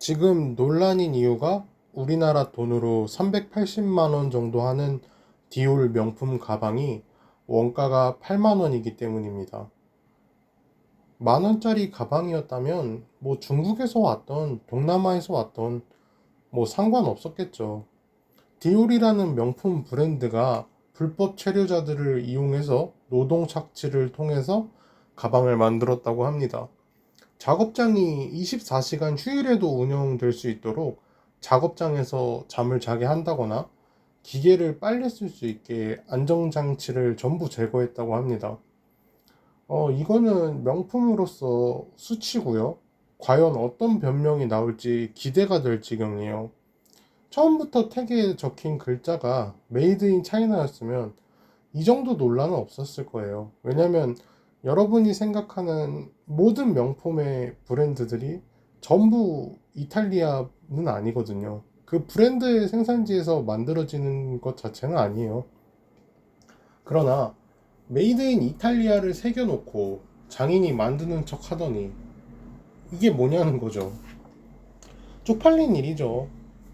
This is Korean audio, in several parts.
지금 논란인 이유가 우리나라 돈으로 380만 원 정도 하는 디올 명품 가방이 원가가 8만 원이기 때문입니다. 만 원짜리 가방이었다면 뭐 중국에서 왔던 동남아에서 왔던 뭐 상관없었겠죠. 디올이라는 명품 브랜드가 불법 체류자들을 이용해서 노동 착취를 통해서 가방을 만들었다고 합니다. 작업장이 24시간 휴일에도 운영될 수 있도록 작업장에서 잠을 자게 한다거나 기계를 빨리 쓸 수 있게 안정장치를 전부 제거했다고 합니다. 어, 이거는 명품으로서 수치고요. 과연 어떤 변명이 나올지 기대가 될 지경이에요. 처음부터 택에 적힌 글자가 메이드 인 차이나였으면 이 정도 논란은 없었을 거예요. 왜냐면 여러분이 생각하는 모든 명품의 브랜드들이 전부 이탈리아는 아니거든요. 그 브랜드의 생산지에서 만들어지는 것 자체는 아니에요. 그러나 메이드 인 이탈리아를 새겨놓고 장인이 만드는 척 하더니 이게 뭐냐는 거죠. 쪽팔린 일이죠.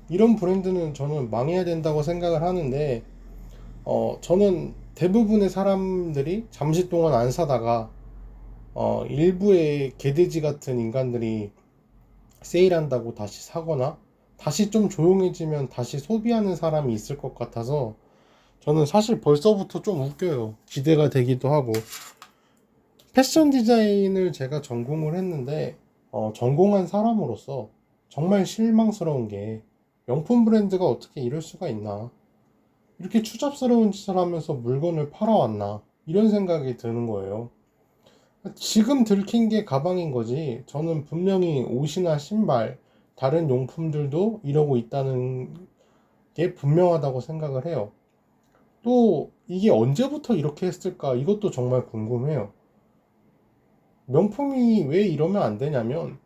이런 브랜드는 저는 망해야 된다고 생각을 하는데, 어, 저는 대부분의 사람들이 잠시 동안 안 사다가, 어, 일부의 개돼지 같은 인간들이 세일한다고 다시 사거나, 다시 좀 조용해지면 다시 소비하는 사람이 있을 것 같아서, 저는 사실 벌써부터 좀 웃겨요. 기대가 되기도 하고. 패션 디자인을 제가 전공을 했는데, 어, 전공한 사람으로서 정말 실망스러운 게 명품 브랜드가 어떻게 이럴 수가 있나. 이렇게 추잡스러운 짓을 하면서 물건을 팔아왔나. 이런 생각이 드는 거예요. 지금 들킨 게 가방인 거지. 저는 분명히 옷이나 신발, 다른 용품들도 이러고 있다는 게 분명하다고 생각을 해요. 또 이게 언제부터 이렇게 했을까? 이것도 정말 궁금해요. 명품이 왜 이러면 안 되냐면,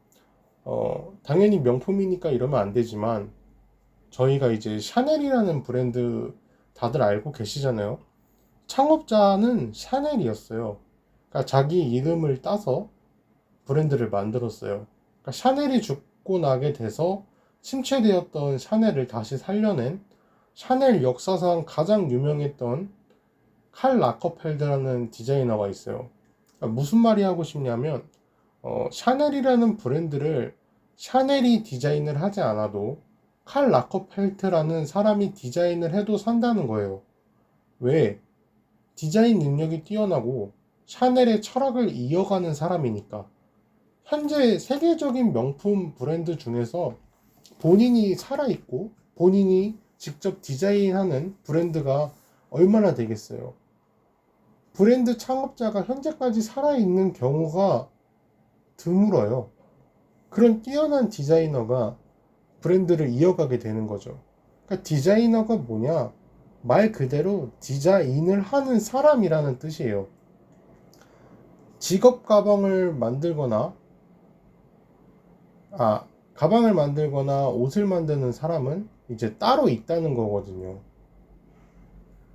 어, 당연히 명품이니까 이러면 안 되지만, 저희가 이제 샤넬이라는 브랜드 다들 알고 계시잖아요. 창업자는 샤넬이었어요. 그러니까 자기 이름을 따서 브랜드를 만들었어요. 그러니까 샤넬이 죽고 나게 돼서 침체되었던 샤넬을 다시 살려낸 샤넬 역사상 가장 유명했던 칼 라커펠드라는 디자이너가 있어요. 그러니까 무슨 말이 하고 싶냐면 어, 샤넬이라는 브랜드를 샤넬이 디자인을 하지 않아도 칼 라커펠트라는 사람이 디자인을 해도 산다는 거예요. 왜? 디자인 능력이 뛰어나고 샤넬의 철학을 이어가는 사람이니까. 현재 세계적인 명품 브랜드 중에서 본인이 살아있고 본인이 직접 디자인하는 브랜드가 얼마나 되겠어요? 브랜드 창업자가 현재까지 살아있는 경우가 드물어요. 그런 뛰어난 디자이너가 브랜드를 이어가게 되는 거죠. 그러니까 디자이너가 뭐냐? 말 그대로 디자인을 하는 사람이라는 뜻이에요. 직업 가방을 만들거나, 아, 가방을 만들거나 옷을 만드는 사람은 이제 따로 있다는 거거든요.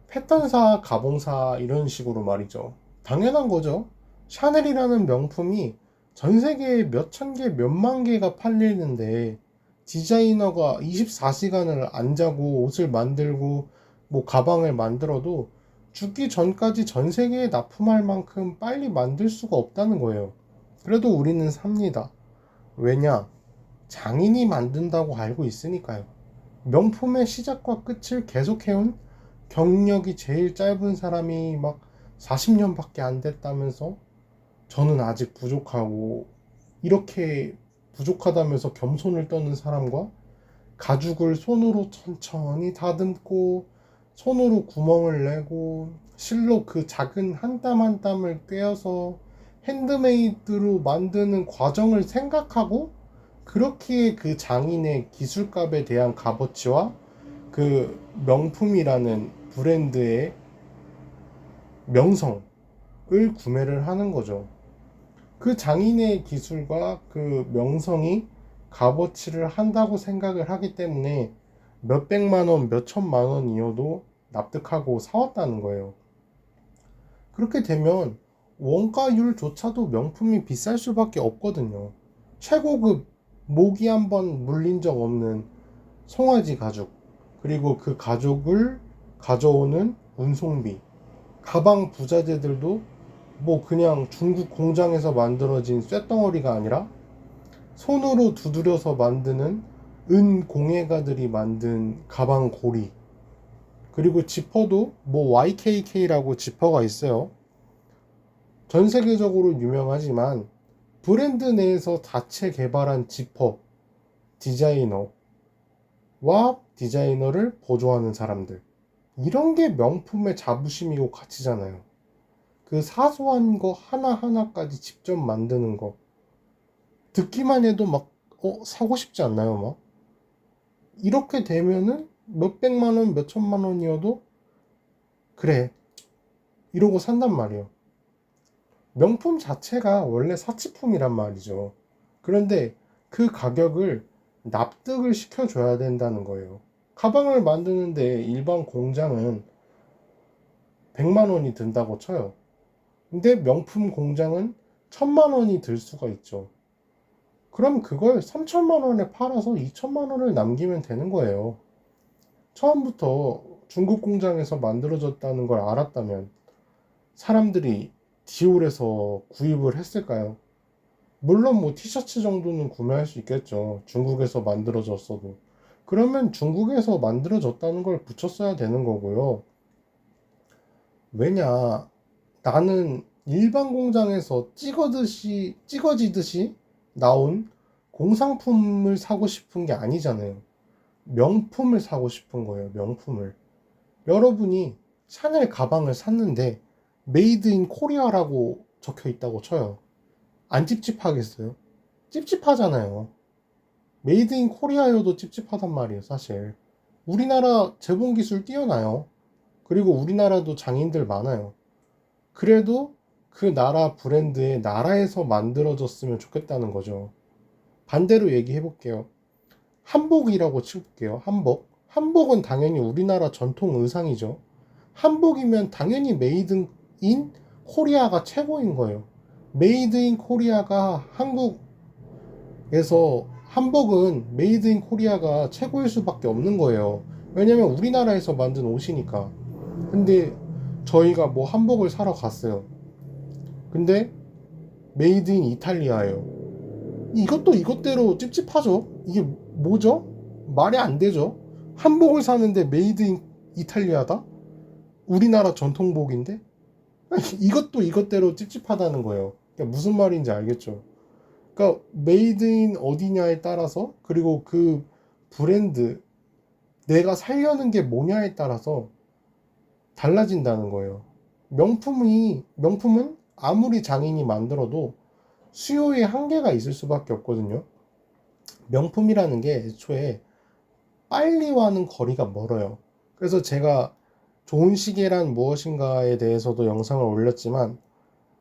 패턴사, 가봉사, 이런 식으로 말이죠. 당연한 거죠. 샤넬이라는 명품이 전 세계에 몇 천 개, 몇만 개가 팔리는데, 디자이너가 24시간을 안 자고 옷을 만들고 뭐 가방을 만들어도 죽기 전까지 전 세계에 납품할 만큼 빨리 만들 수가 없다는 거예요. 그래도 우리는 삽니다. 왜냐? 장인이 만든다고 알고 있으니까요. 명품의 시작과 끝을 계속해온 경력이 제일 짧은 사람이 막 40년밖에 안 됐다면서 저는 아직 부족하고 이렇게 부족하다면서 겸손을 떠는 사람과 가죽을 손으로 천천히 다듬고 손으로 구멍을 내고 실로 그 작은 한 땀 한 땀을 꿰어서 핸드메이드로 만드는 과정을 생각하고 그렇게 그 장인의 기술값에 대한 값어치와 그 명품이라는 브랜드의 명성을 구매를 하는 거죠. 그 장인의 기술과 그 명성이 값어치를 한다고 생각을 하기 때문에 몇백만 원, 몇천만 원이어도 납득하고 사왔다는 거예요. 그렇게 되면 원가율조차도 명품이 비쌀 수밖에 없거든요. 최고급 모기 한 번 물린 적 없는 송아지 가죽, 그리고 그 가죽을 가져오는 운송비, 가방 부자재들도 뭐 그냥 중국 공장에서 만들어진 쇳덩어리가 아니라 손으로 두드려서 만드는 은 공예가들이 만든 가방 고리, 그리고 지퍼도 뭐 YKK라고 지퍼가 있어요. 전 세계적으로 유명하지만 브랜드 내에서 자체 개발한 지퍼 디자이너와 디자이너를 보조하는 사람들. 이런 게 명품의 자부심이고 가치잖아요. 그 사소한 거 하나하나까지 직접 만드는 거. 듣기만 해도 막, 어, 사고 싶지 않나요, 막? 이렇게 되면은 몇백만 원, 몇천만 원이어도, 그래. 이러고 산단 말이에요. 명품 자체가 원래 사치품이란 말이죠. 그런데 그 가격을 납득을 시켜줘야 된다는 거예요. 가방을 만드는데 일반 공장은 100만 원이 든다고 쳐요. 근데 명품 공장은 1000만 원이 들 수가 있죠. 그럼 그걸 3천만 원에 팔아서 2천만 원을 남기면 되는 거예요. 처음부터 중국 공장에서 만들어졌다는 걸 알았다면 사람들이 디올에서 구입을 했을까요? 물론 뭐 티셔츠 정도는 구매할 수 있겠죠. 중국에서 만들어졌어도. 그러면 중국에서 만들어졌다는 걸 붙였어야 되는 거고요. 왜냐, 나는 일반 공장에서 찍어듯이, 찍어지듯이 나온 공상품을 사고 싶은 게 아니잖아요. 명품을 사고 싶은 거예요, 명품을. 여러분이 샤넬 가방을 샀는데, 메이드 인 코리아라고 적혀 있다고 쳐요. 안 찝찝하겠어요? 찝찝하잖아요. 메이드 인 코리아여도 찝찝하단 말이에요, 사실. 우리나라 재봉 기술 뛰어나요. 그리고 우리나라도 장인들 많아요. 그래도 그 나라 브랜드에 나라에서 만들어졌으면 좋겠다는 거죠. 반대로 얘기해 볼게요. 한복이라고 칠게요. 한복. 한복은 당연히 우리나라 전통 의상이죠. 한복이면 당연히 메이드 인 코리아가 최고인 거예요. 메이드 인 코리아가 한국에서 한복은 메이드 인 코리아가 최고일 수밖에 없는 거예요. 왜냐면 우리나라에서 만든 옷이니까. 근데 저희가 뭐 한복을 사러 갔어요. 근데 메이드 인 이탈리아예요. 이것도 이것대로 찝찝하죠. 이게 뭐죠? 말이 안 되죠. 한복을 사는데 메이드 인 이탈리아다? 우리나라 전통복인데? 이것도 이것대로 찝찝하다는 거예요. 그러니까 무슨 말인지 알겠죠? 그러니까 메이드 인 어디냐에 따라서 그리고 그 브랜드 내가 살려는 게 뭐냐에 따라서 달라진다는 거예요. 명품이 명품은 아무리 장인이 만들어도 수요에 한계가 있을 수밖에 없거든요. 명품이라는 게 애초에 빨리와는 거리가 멀어요. 그래서 제가 좋은 시계란 무엇인가에 대해서도 영상을 올렸지만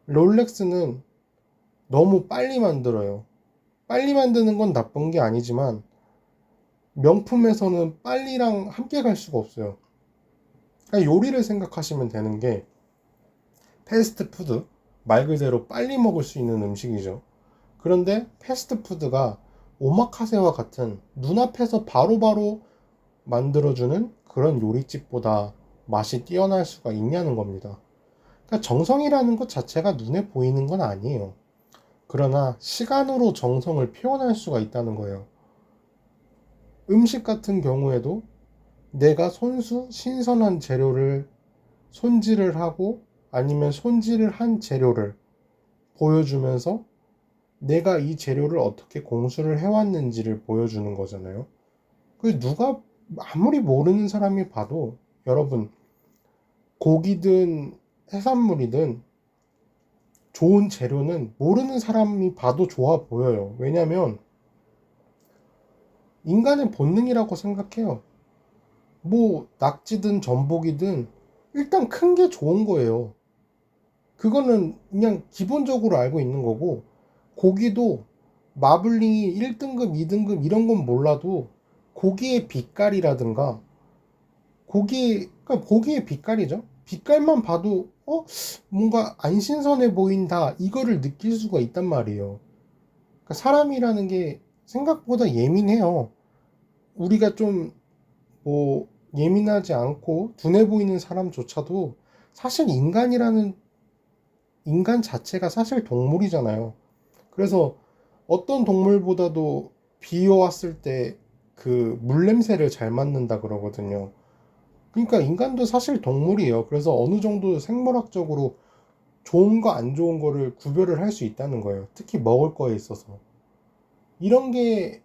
롤렉스는 너무 빨리 만들어요. 빨리 만드는 건 나쁜 게 아니지만 명품에서는 빨리랑 함께 갈 수가 없어요. 그러니까 요리를 생각하시면 되는 게 패스트푸드 말 그대로 빨리 먹을 수 있는 음식이죠. 그런데 패스트푸드가 오마카세와 같은 눈앞에서 바로바로 만들어주는 그런 요리집보다 맛이 뛰어날 수가 있냐는 겁니다. 그러니까 정성이라는 것 자체가 눈에 보이는 건 아니에요. 그러나 시간으로 정성을 표현할 수가 있다는 거예요. 음식 같은 경우에도 내가 손수 신선한 재료를 손질을 하고 아니면 손질을 한 재료를 보여주면서 내가 이 재료를 어떻게 공수를 해왔는지를 보여주는 거잖아요. 그 누가 아무리 모르는 사람이 봐도 여러분 고기든 해산물이든 좋은 재료는 모르는 사람이 봐도 좋아 보여요. 왜냐면 인간의 본능이라고 생각해요. 뭐 낙지든 전복이든 일단 큰 게 좋은 거예요. 그거는 그냥 기본적으로 알고 있는 거고 고기도 마블링이 1등급, 2등급 이런 건 몰라도 고기의 빛깔이라든가 고기 그러니까 고기의 빛깔이죠. 빛깔만 봐도 어 뭔가 안 신선해 보인다 이거를 느낄 수가 있단 말이에요. 그러니까 사람이라는 게 생각보다 예민해요. 우리가 좀뭐 예민하지 않고 둔해 보이는 사람조차도 사실 인간이라는 인간 자체가 사실 동물이잖아요. 그래서 어떤 동물보다도 비워왔을 때 그 물냄새를 잘 맡는다 그러거든요. 그러니까 인간도 사실 동물이에요. 그래서 어느 정도 생물학적으로 좋은 거 안 좋은 거를 구별을 할 수 있다는 거예요. 특히 먹을 거에 있어서. 이런 게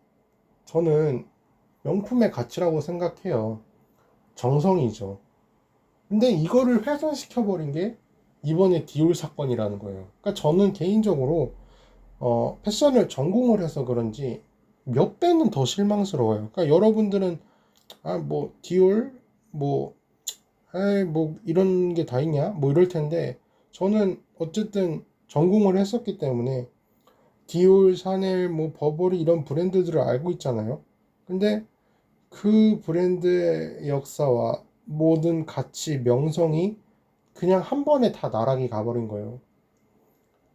저는 명품의 가치라고 생각해요. 정성이죠. 근데 이거를 훼손시켜 버린 게 이번에 디올 사건이라는 거예요. 그러니까 저는 개인적으로 어, 패션을 전공을 해서 그런지 몇 배는 더 실망스러워요. 그러니까 여러분들은 아 뭐 디올 뭐 에이 뭐 이런 게 다 있냐 뭐 이럴 텐데 저는 어쨌든 전공을 했었기 때문에 디올, 샤넬, 뭐 버버리 이런 브랜드들을 알고 있잖아요. 근데 그 브랜드의 역사와 모든 가치, 명성이 그냥 한 번에 다 나락이 가버린 거예요.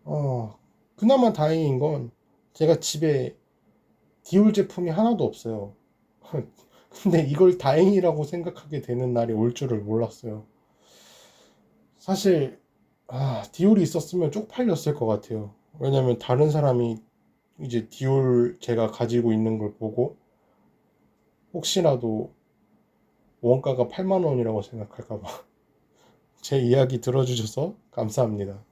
어, 그나마 다행인 건 제가 집에 디올 제품이 하나도 없어요. 근데 이걸 다행이라고 생각하게 되는 날이 올 줄을 몰랐어요. 사실 아, 디올이 있었으면 쪽팔렸을 것 같아요. 왜냐면 다른 사람이 이제 디올 제가 가지고 있는 걸 보고 혹시라도 원가가 8만 원이라고 생각할까 봐. 제 이야기 들어주셔서 감사합니다.